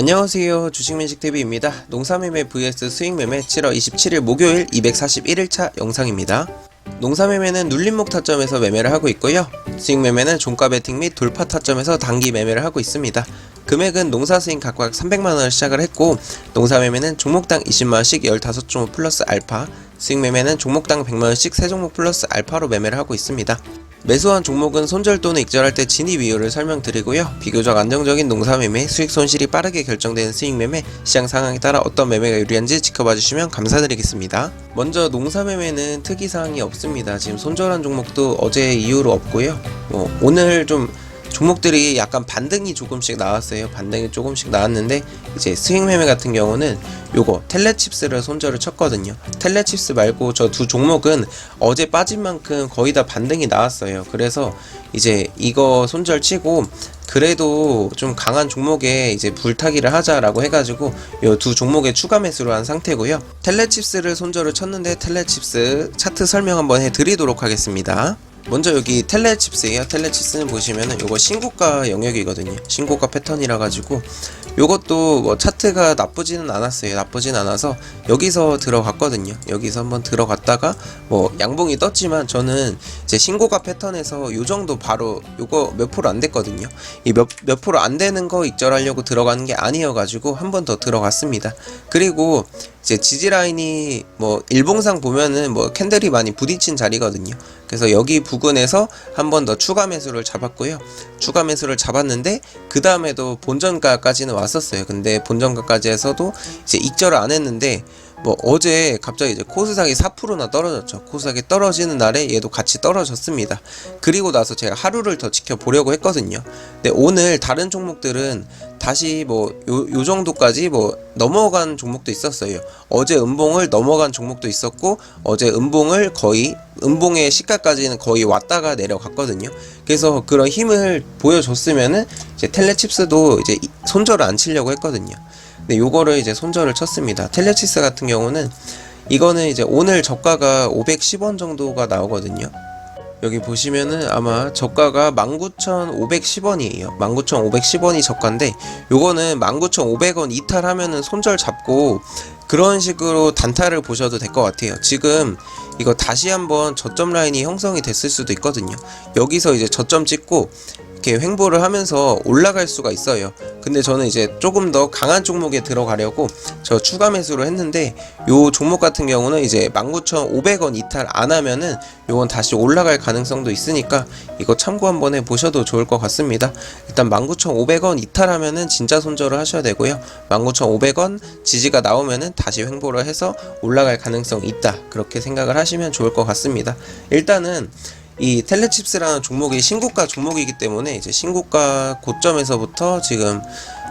안녕하세요. 주식민식TV입니다. 농사매매 vs 수익매매 7월 27일 목요일 241일차 영상입니다. 농사매매는 눌림목 타점에서 매매를 하고 있고요. 수익매매는 종가 베팅 및 돌파 타점에서 단기 매매를 하고 있습니다. 금액은 농사수익 각각 300만원을 시작을 했고 농사매매는 종목당 20만원씩 15종목 플러스 알파 수익매매는 종목당 100만원씩 3종목 플러스 알파로 매매를 하고 있습니다 매수한 종목은 손절 또는 익절할 때 진입 이유를 설명드리고요. 비교적 안정적인 농사매매, 수익 손실이 빠르게 결정되는 수익매매, 시장 상황에 따라 어떤 매매가 유리한지 지켜봐 주시면 감사드리겠습니다. 먼저 농사매매는 특이사항이 없습니다. 지금 손절한 종목도 어제 이후로 없고요. 뭐 오늘 좀 종목들이 약간 반등이 조금씩 나왔어요. 반등이 조금씩 나왔는데 이제 스윙 매매 같은 경우는 요거 텔레칩스를 손절을 쳤거든요. 텔레칩스 말고 저 두 종목은 어제 빠진 만큼 거의 다 반등이 나왔어요. 그래서 이제 이거 손절 치고 그래도 좀 강한 종목에 이제 불타기를 하자라고 해가지고 요두 종목에 추가 매수를 한 상태고요. 텔레칩스를 손절을 쳤는데 텔레칩스 차트 설명 한번 해드리도록 하겠습니다. 먼저 여기 텔레칩스예요. 텔레칩스는 보시면은 요거 신고가 영역이거든요. 신고가 패턴이라 가지고 요것도 뭐 차트가 나쁘지는 않았어요. 나쁘진 않아서 여기서 들어갔거든요. 여기서 한번 들어갔다가 뭐 양봉이 떴지만 저는 이제 신고가 패턴에서 요 정도 바로 요거 몇 프로 안 됐거든요. 이 몇 몇 프로 안 되는 거 익절하려고 들어가는 게 아니어 가지고 한 번 더 들어갔습니다. 그리고 이제 지지 라인이 뭐 일봉상 보면은 뭐 캔들이 많이 부딪힌 자리거든요. 그래서 여기 부근에서 한 번 더 추가 매수를 잡았고요. 추가 매수를 잡았는데 그 다음에도 본전가까지는 왔었어요. 근데 본전가까지 해서도 이제 익절을 안 했는데 뭐 어제 갑자기 이제 코스닥이 4%나 떨어졌죠. 코스닥이 떨어지는 날에 얘도 같이 떨어졌습니다. 그리고 나서 제가 하루를 더 지켜보려고 했거든요. 근데 오늘 다른 종목들은 다시 뭐 요 요 정도까지 뭐 넘어간 종목도 있었어요. 어제 음봉을 넘어간 종목도 있었고 어제 음봉을 거의 음봉의 시가까지는 거의 왔다가 내려갔거든요. 그래서 그런 힘을 보여줬으면은 이제 텔레칩스도 이제 이- 손절을 안 치려고 했거든요. 근데 요거를 이제 손절을 쳤습니다. 텔레치스 같은 경우는 이거는 이제 오늘 저가가 510원 정도가 나오거든요. 여기 보시면은 아마 저가가 19,510원이에요. 19,510원이 저가인데 요거는 19,500원 이탈하면은 손절 잡고 그런 식으로 단타를 보셔도 될 것 같아요. 지금 이거 다시 한번 저점 라인이 형성이 됐을 수도 있거든요. 여기서 이제 저점 찍고 이렇게 횡보를 하면서 올라갈 수가 있어요. 근데 저는 이제 조금 더 강한 종목에 들어가려고 저 추가 매수를 했는데 요 종목 같은 경우는 이제 19,500원 이탈 안 하면은 요건 다시 올라갈 가능성도 있으니까 이거 참고 한번 해 보셔도 좋을 것 같습니다. 일단 19,500원 이탈하면은 진짜 손절을 하셔야 되고요. 19,500원 지지가 나오면은 다시 횡보를 해서 올라갈 가능성이 있다. 그렇게 생각을 하시면 좋을 것 같습니다. 일단은 이 텔레칩스라는 종목이 신고가 종목이기 때문에 이제 신고가 고점에서부터 지금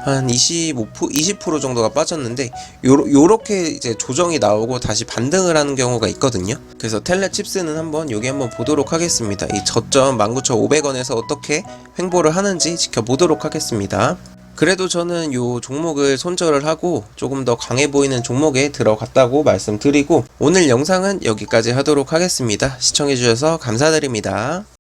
한 25% 20% 정도가 빠졌는데 요 요렇게 이제 조정이 나오고 다시 반등을 하는 경우가 있거든요. 그래서 텔레칩스는 한번 여기 한번 보도록 하겠습니다. 이 저점 19,500원에서 어떻게 횡보를 하는지 지켜보도록 하겠습니다. 그래도 저는 요 종목을 손절을 하고 조금 더 강해 보이는 종목에 들어갔다고 말씀드리고 오늘 영상은 여기까지 하도록 하겠습니다. 시청해주셔서 감사드립니다.